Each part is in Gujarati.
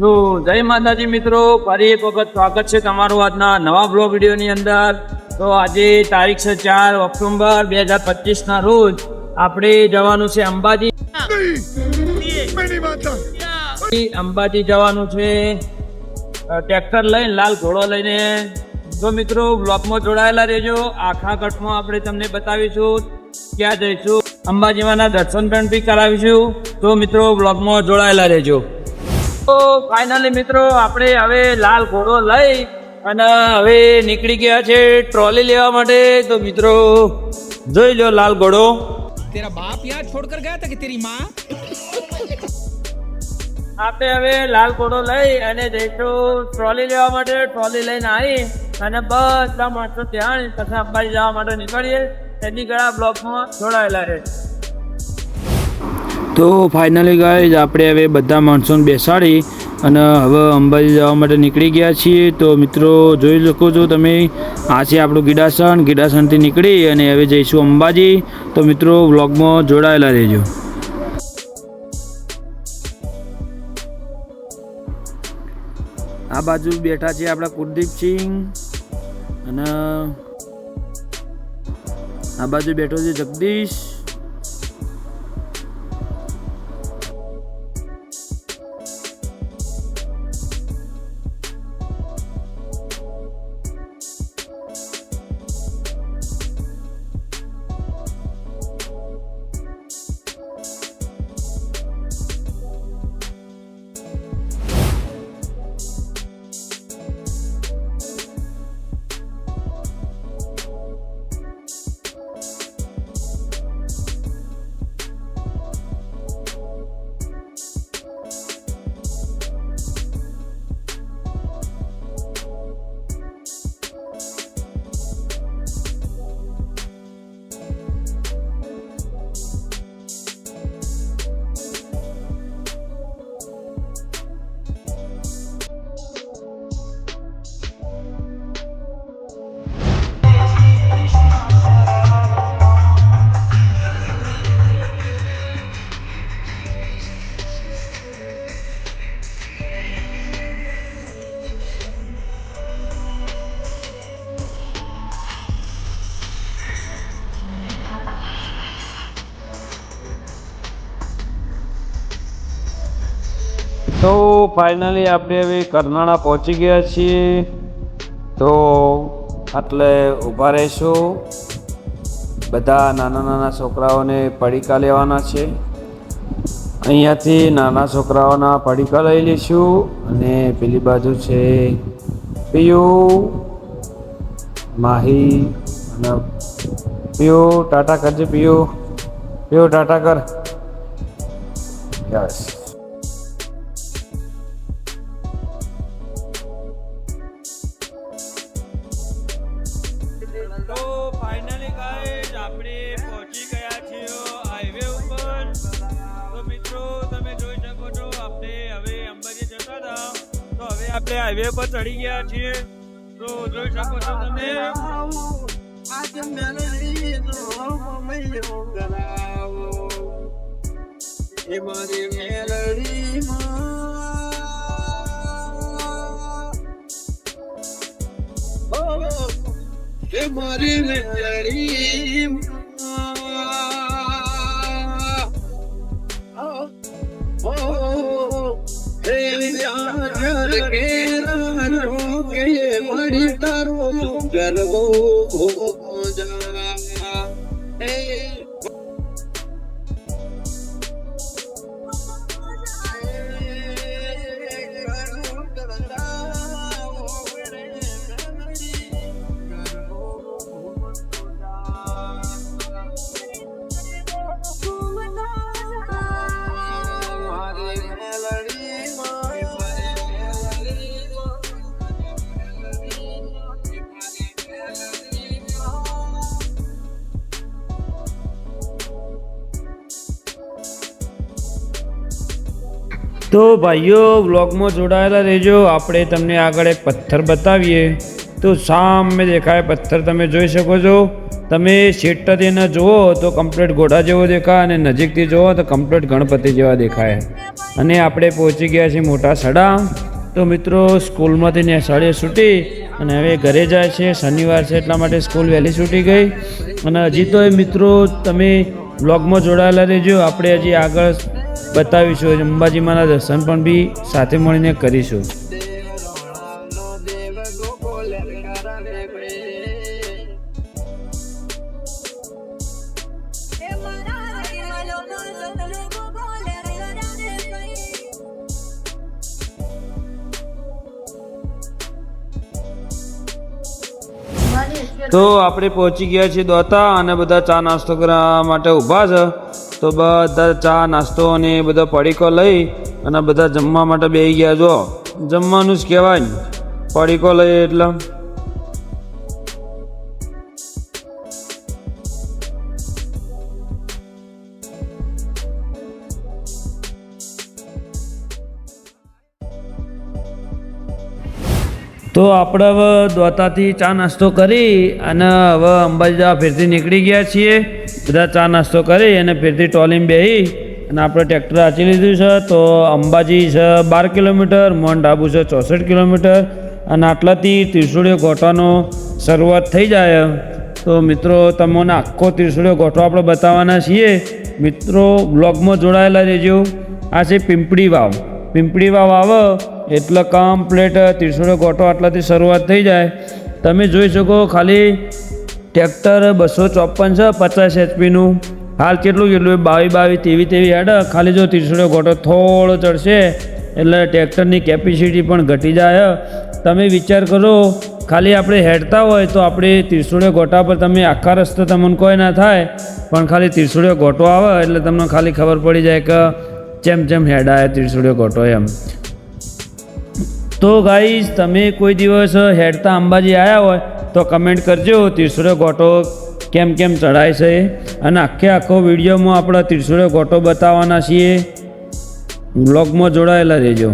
તો જય માતાજી મિત્રો, ફરી એક વખત સ્વાગત છે તમારું આજના નવા બ્લોગ વિડીયોની અંદર. તો આજે તારીખ છે ચાર ઓક્ટોબર બે હજાર પચીસના રોજ આપણે જવાનું છે અંબાજી. અંબાજી જવાનું છે. ટ્રેક્ટર લઈને લાલ ઘોડો લઈને. તો મિત્રો બ્લોકમાં જોડાયેલા રહેજો. આખા કટમાં આપણે તમને બતાવીશું ક્યાં જઈશું. અંબાજીમાંના દર્શન પણ બી કરાવીશું. તો મિત્રો બ્લોગમાં જોડાયેલા રહેજો. તો ફાઇનલી મિત્રો આપણે હવે લાલ ઘોડો લઈ અને હવે નીકળી ગયા છે ટ્રોલી લેવા માટે. તો મિત્રો જોઈ લો લાલ ઘોડો. તેરા બાપ યાર છોડ કર ગયા હતા કે તેરી માં? આપણે હવે લાલ ઘોડો લઈ અને જઈશું ટ્રોલી લેવા માટે. ટ્રોલી લઈને આવી અને બધા માણસો ત્યાં પછી અંબાજી જવા માટે નીકળીએ. તેની ગળા બ્લોકમાં જોડાયેલા છે. તો ફાઇનલી ગાઈઝ આપણે હવે બધા માણસોને બેસાડી અને હવે અંબાજી જવા માટે નીકળી ગયા છીએ. તો મિત્રો, જોઈ શકો છો તમે, આ છે આપણું ગીડાસણ. ગીડાસણથી નીકળી અને હવે જઈશું અંબાજી. તો મિત્રો વ્લોગમાં જોડાયેલા રહેજો. આ બાજુ બેઠા છે આપણા કુલદીપસિંહ અને આ બાજુ બેઠો છે જગદીશ. તો ફાઇનલી આપણે હવે કરનાળા પહોંચી ગયા છીએ. તો એટલે ઊભા રહીશું. બધા નાના નાના છોકરાઓને પડીકા લેવાના છે. અહીંયાથી નાના છોકરાઓના પડીકા લઈ લઈશું અને પેલી બાજુ છે પિયુ, માહી અને પિયુ, ટાટા કરજે પિયુ. પિયુ, ટાટા કર. યસ. આપણે હાઈવે પર ચડી ગયા છીએ. તો જોઈ શકો છો તમે. મારી મેળડી મળી તારો ગરબો તો ભાઈઓ, વ્લોગમાં જોડાયેલા રહેજો. આપણે તમને આગળ એક પથ્થર બતાવીએ. તો સામે દેખાય પથ્થર તમે જોઈ શકો છો. તમે શેટથી એને જુઓ તો કમ્પ્લેટ ઘોડા જેવો દેખાય અને નજીકથી જુઓ તો કમ્પ્લીટ ગણપતિ જેવા દેખાય. અને આપણે પહોંચી ગયા છીએ મોટા સડા. તો મિત્રો, સ્કૂલમાંથી નિશાળે છૂટી અને હવે ઘરે જાય છે. શનિવાર છે એટલા માટે સ્કૂલ વહેલી છૂટી ગઈ. અને હજી તો એ મિત્રો, તમે બ્લોગમાં જોડાયેલા રહેજો. આપણે હજી આગળ બતાવીશું અંબાજી માના દર્શન પણ બી સાથે મળીને કરીશું. તો આપણે પહોંચી ગયા છીએ દોતા અને બધા ચા નાસ્તો કરવા માટે ઊભા છે તો બધા ચા, નાસ્તો અને એ બધા પડીકો લઈ અને બધા જમવા માટે બેસી ગયા જો. જમવાનું જ કહેવાય પડીકો લઈ એટલે. તો આપણે હવે દોતાથી ચા નાસ્તો કરી અને હવે અંબાજી જવા ફેરથી નીકળી ગયા છીએ. બધા ચા નાસ્તો કરી અને ફેરથી ટોલીમાં બેસી અને આપણે ટ્રેક્ટર આચી લીધું છે. તો અંબાજી છે બાર કિલોમીટર, મોહન ડાબુ છે ચોસઠ કિલોમીટર અને આટલાથી ત્રિશુળીઓ ગોઠવાનો શરૂઆત થઈ જાય. તો મિત્રો, તમને આખો ત્રિશુળીઓ ગોઠો આપણે બતાવવાના છીએ. મિત્રો, બ્લોગમાં જોડાયેલા રહેજો. આ છે પિંપળી વાવ. પીંપળી વાવ આવે એટલે કમ્પ્લેટ ત્રીસોડો ગોઠો આટલાથી શરૂઆત થઈ જાય. તમે જોઈ શકો ખાલી ટ્રેક્ટર બસો ચોપન છે, પચાસ એચપીનું હાલ કેટલું કેટલું બાવી બાવી, તેવી તેવી હેડ ખાલી જો ત્રીસોડો ગોઠો થોડો ચડશે, એટલે ટ્રેક્ટરની કેપેસિટી પણ ઘટી જાય. તમે વિચાર કરો, ખાલી આપણે હેડતા હોય તો આપણે ત્રીસોડે ગોટા પર તમે આખા રસ્તે તમને કોઈ ના થાય, પણ ખાલી ત્રીસોડે ગોટો આવે, એટલે તમને ખાલી ખબર પડી જાય કે જેમ જેમ હેડાય ત્રીસોડે ગોટો એમ. તો ગાઈઝ તમે કોઈ દિવસ હેડતા અંબાજી આવ્યા હોય, તો કમેન્ટ કરજો. ત્રિશુળ્યો ગોટો કેમ કેમ ચડાય છે? અને આખે આખો વિડીયોમાં આપણે ત્રિશુળ્યો ગોટો બતાવવાના છીએ. બ્લોગમાં જોડાયેલા રહેજો.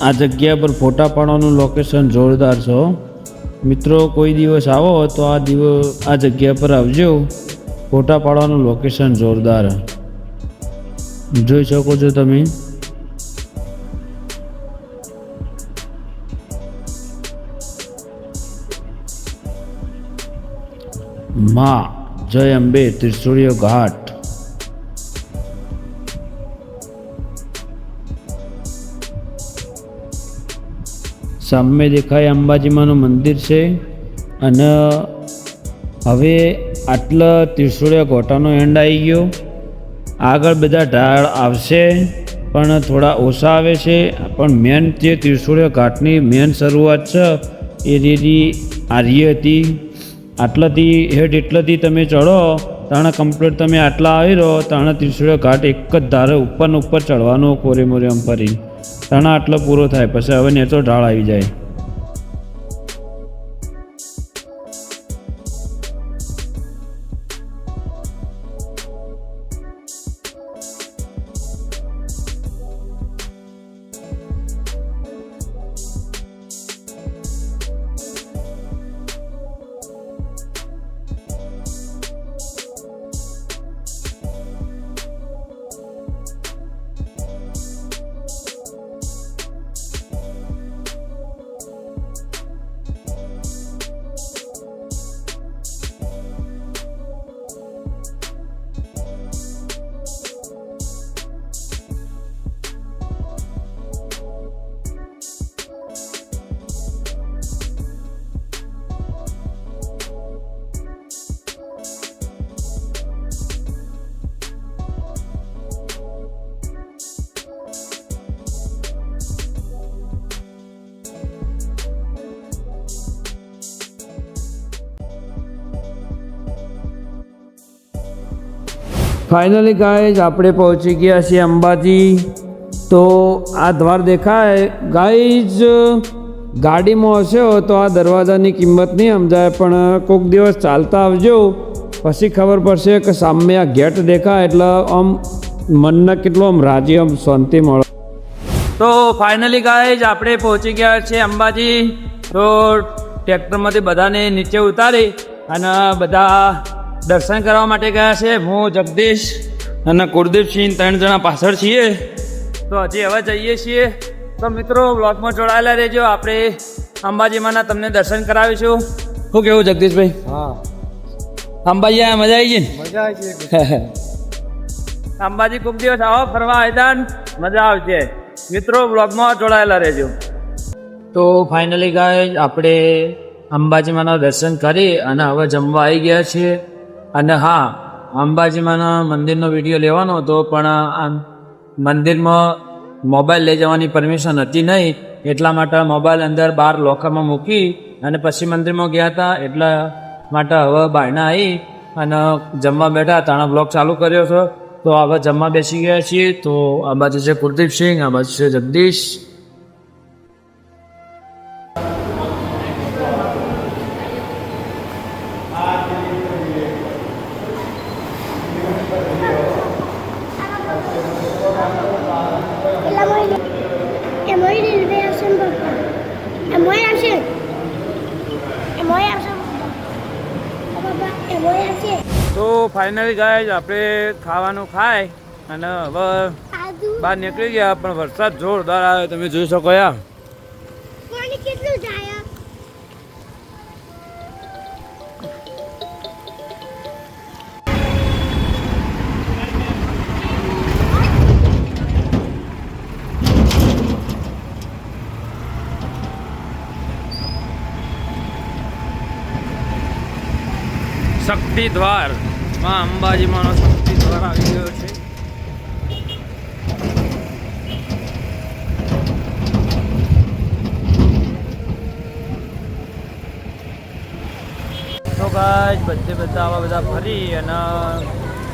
આ જગ્યા પર ફોટા પાડવાનું લોકેશન જોરદાર છો મિત્રો, કોઈ દિવસ આવો તો આ દિવસ, આ જગ્યા પર આવજો. ફોટા પાડવાનું લોકેશન જોરદાર. જોઈ શકો છો તમે. માં, જય અંબે, ત્રિશુળીય ઘાટ. સામે દેખાય અંબાજીમાંનું મંદિર છે અને હવે આટલા ત્રિશુળિયા ઘોટાનો એન્ડ આવી ગયો. આગળ બધા ઢાળ આવશે, પણ થોડા ઓછા આવે છે. પણ મેન જે ત્રિશુળીય ઘાટની મેન શરૂઆત છે, એ રીതി આર્ય હતી. આટલાથી હેઠ એટલાથી તમે ચડો, તાણે કમ્પ્લીટ તમે આટલા આવી રહો, તાણે ત્રિશુળીય ઘાટ એક જ ધારે ઉપરને ઉપર ચડવાનો કોરે મોરે ફરી. તાણે આટલો પૂરો થાય પછી હવે નેચો ઢાળ આવી જાય. ફાઇનલી ગાઈઝ આપણે પહોંચી ગયા છીએ અંબાજી. તો આ દ્વાર દેખાય. ગાઈઝ ગાડીમાં હશો તો આ દરવાજાની કિંમત નહીં સમજાય, પણ કોઈક દિવસ ચાલતા આવજો. પછી ખબર પડશે કે સામે આ ગેટ દેખાય, એટલે આમ મનને કેટલું આમ રાજી, આમ શાંતિ મળે. તો ફાઇનલી ગાઈઝ આપણે પહોંચી ગયા છીએ અંબાજી. તો ટ્રેક્ટરમાંથી બધાને નીચે ઉતારી અને બધા દર્શન કરવા માટે ગયા છે. હું જગદીશ અને કુલદીપસિંહ ત્રણ જણા પાછળ છીએ. તો હજી હવે જઈએ છીએ. તો મિત્રો બ્લોગમાં જોડાયેલા રહેજો. આપણે અંબાજીમાંના તમને દર્શન કરાવીશું. શું કેવું જગદીશભાઈ? હા. અંબાજી આયા મજા આવી ગઈ મજા આવી ગઈ. અંબાજી ખૂબ દિવસ આવો ફરવા આવ્યા મજા આવશે મિત્રો બ્લોગમાં જોડાયેલા રહેજો. તો ફાઇનલી ગાય આપણે અંબાજીમાંના દર્શન કરી અને હવે જમવા આવી ગયા છીએ. અને હા અંબાજીમાંના મંદિરનો વીડિયો લેવાનો હતો, પણ આમ મંદિરમાં મોબાઈલ લઈ જવાની પરમિશન હતી નહીં, એટલા માટે મોબાઈલ અંદર બહાર લોકરમાં મૂકી અને પછી મંદિરમાં ગયા હતા, એટલા માટે હવે બાયણા આવી અને જમવા બેઠા, તાણા બ્લોગ ચાલુ કર્યો હતો. તો હવે જમવા બેસી ગયા છીએ, તો આ બાજુ છે કુલદીપસિંહ આ બાજુ છે જગદીશ. Emoy રેલવે આવશે ને પપ્પા એમોય આવશે એમોય આવશે પપ્પા એમોય આવશે તો ફાઇનલી ગાય આપણે ખાવાનું ખાય. અને હવે બહાર નીકળી ગયા પણ વરસાદ જોરદાર આવે તમે જોઈ શકો યાર શક્તિ દ્વારમાં અંબાજીમાંનો શક્તિ દ્વાર આવી ગયો છે. તો બધે બધા આવા બધા ફરી અને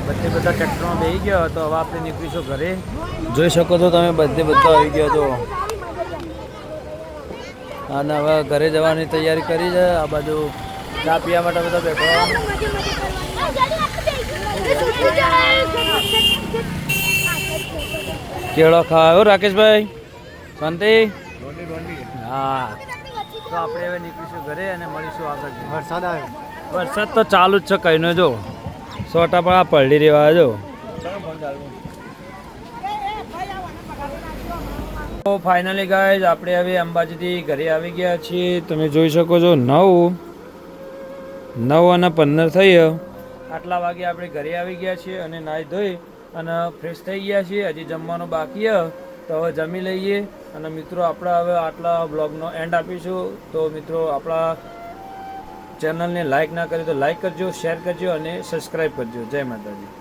બધે બધા ટ્રેક્ટરમાં બેસી ગયો તો હવે આપણે નીકળીશું ઘરે. જોઈ શકો છો તમે બધે બધા આવી ગયા છો. અને હવે ઘરે જવાની તૈયારી કરી છે. આ બાજુ ચા પીવા માટે બધા બેઠો કેળો ખાયો રાકેશભાઈ? શાંતિ? હા. તો આપણે હવે નીકળીશું ઘરે અને મળીશું આગળ વરસાદ આવ્યો. વરસાદ તો ચાલુ જ છે કહીને જો સોટા પણ આ પલડી રહેવા જો ફાઇનલી ગાઈઝ આપણે હવે અંબાજીથી ઘરે આવી ગયા છીએ. તમે જોઈ શકો છો નવ નવ અને પંદર થઈ આટલા વાગે આપણે ઘરે આવી ગયા છીએ અને નાહી ધોઈ અને ફ્રેશ થઈ ગયા છીએ. હજી જમવાનું બાકી હ તો હવે જમી લઈએ અને મિત્રો આપણા હવે આટલા બ્લોગનો એન્ડ આપીશું. તો મિત્રો આપણા ચેનલને લાઈક ના કરી તો લાઈક કરજો શેર કરજો અને સબસ્ક્રાઈબ કરજો. જય માતાજી.